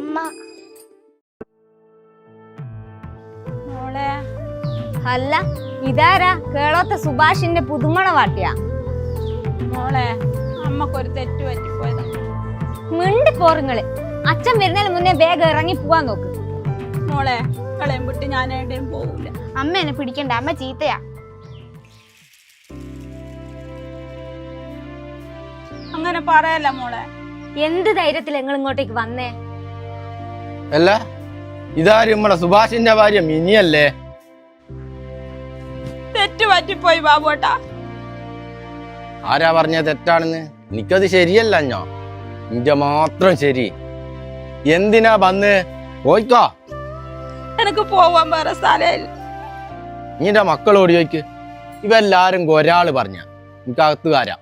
അമ്മ. മോളെ. അല്ല ഇതാരാ? കേളത്തെ സുഭാഷിന്റെ പുതുമണ വാട്ടിയാ? മോളെ അമ്മക്കൊരു തെറ്റ് പറ്റിപ്പോയതാ. മിണ്ടി പോറുങ്ങൾ അച്ഛൻ വരുന്നതിന് മുന്നേ വേഗം ഇറങ്ങി പോവാൻ നോക്ക്. മോളെ കളയും വിട്ട് ഞാൻ എവിടെയും പോവില്ല അമ്മ എന്നെ പിടിക്കണ്ട അമ്മ ചീത്തയാ. അങ്ങനെ പറയല്ല മോളെ. എന്ത് ധൈര്യത്തിൽ നിങ്ങൾ ഇങ്ങോട്ടേക്ക് വന്നേ? അല്ല? ഇതാരും നമ്മളെ സുഭാഷിന്റെ ഭാര്യ മിനിയല്ലേ? തെറ്റ് പറ്റിപ്പോയി ബാബുട്ടാ. ആരാ പറഞ്ഞ തെറ്റാണെന്ന്? എനിക്കത് ശരിയല്ല ഞോ ഇന്റെ മാത്രം ശരി. എന്തിനാ വന്ന്? പോയിക്കോ. എനിക്ക് പോവാൻ വേറെ സ്ഥലമില്ല. നിന്റെ മക്കളോട് ചോദിക്ക്? ഇവെല്ലാരും ഒരാൾ പറഞ്ഞ. എനിക്ക് അകത്ത് കാരാ